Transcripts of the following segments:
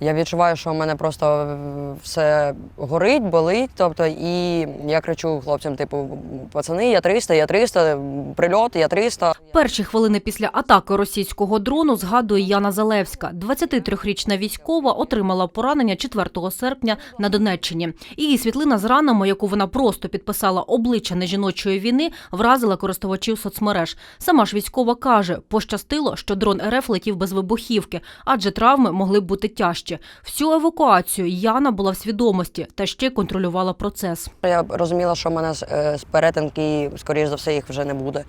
Я відчуваю, що в мене просто все горить, болить. Тобто, і я кричу хлопцям: типу, пацани, я 300, я 300, прильот, я 300. Перші хвилини після атаки російського дрону згадує Яна Залевська. 23-річна військова отримала поранення 4 серпня на Донеччині. Її світлина з ранами, яку вона просто підписала обличчя нежіночої війни, вразила користувачів соцмереж. Сама ж військова каже, пощастило, що дрон РФ летів без вибухівки, адже травми могли бути тяжчі. Всю евакуацію Яна була в свідомості та ще контролювала процес. Я розуміла, що в мене е, з перетинки, скоріш за все, їх вже не буде.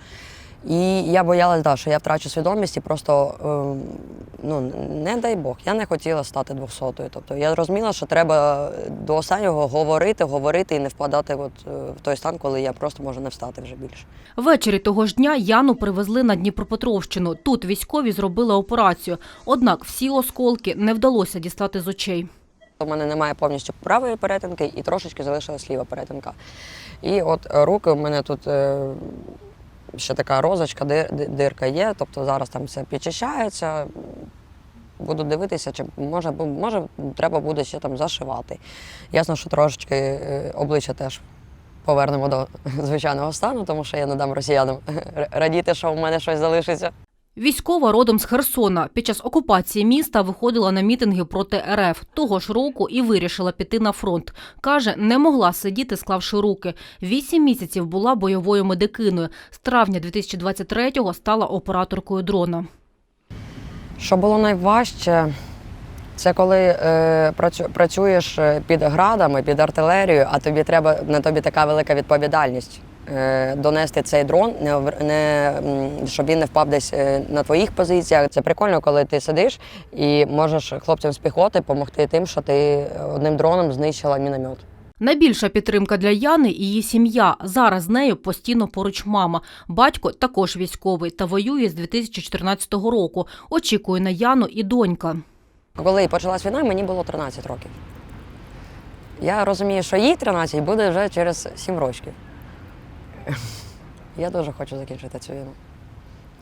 І я боялась, да, що я втрачу свідомість і просто, е, ну, не дай Бог, я не хотіла стати двохсотою. Тобто я розуміла, що треба до останнього говорити, говорити і не впадати от, е, в той стан, коли я просто можу не встати вже більше. Ввечері того ж дня Яну привезли на Дніпропетровщину. Тут військові зробили операцію. Однак всі осколки не вдалося дістати з очей. У мене немає повністю правої перетинки і трошечки залишилась ліва перетинка. І от руки у мене тут е, ще така розочка, дир- дирка є, тобто зараз там все підчищається. Буду дивитися, чи може, може треба буде ще там зашивати. Ясно, що трошечки е, обличчя теж повернемо до звичайного стану, тому що я не дам росіянам радіти, що в мене щось залишиться. Військова родом з Херсона під час окупації міста виходила на мітинги проти РФ того ж року і вирішила піти на фронт. Каже, не могла сидіти, склавши руки. Вісім місяців була бойовою медикиною. З травня 2023-го стала операторкою дрона. Що було найважче, це коли е, працюєш е, під градами, під артилерією, а тобі треба на тобі така велика відповідальність. Е, Донести цей дрон, не, не, щоб він не впав десь е, на твоїх позиціях. Це прикольно, коли ти сидиш і можеш хлопцям з піхоти допомогти тим, що ти одним дроном знищила міномет. Найбільша підтримка для Яни і її сім'я. Зараз з нею постійно поруч мама. Батько також військовий та воює з 2014 року. Очікує на Яну і донька. Коли почалась війна, мені було 13 років. Я розумію, що їй 13 буде вже через 7 років. Я дуже хочу закінчити цю війну.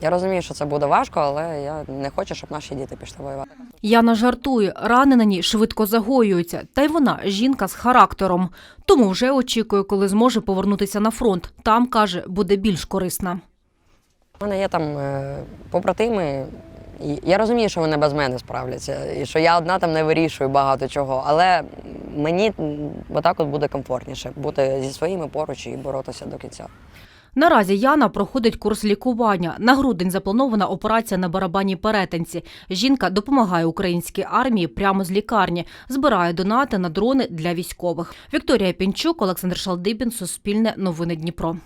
Я розумію, що це буде важко, але я не хочу, щоб наші діти пішли воювати. Яна жартує, рани на ній швидко загоюються, та й вона жінка з характером. Тому вже очікує, коли зможе повернутися на фронт. Там каже, буде більш корисна. У мене є там е, побратими, я розумію, що вони без мене справляться, і що я одна там не вирішую багато чого, але мені отак от буде комфортніше бути зі своїми поруч і боротися до кінця. Наразі Яна проходить курс лікування. На грудень запланована операція на барабанній перетинці. Жінка допомагає українській армії прямо з лікарні, збирає донати на дрони для військових. Вікторія Пінчук, Олександр Шалдибін, Суспільне, Новини Дніпро.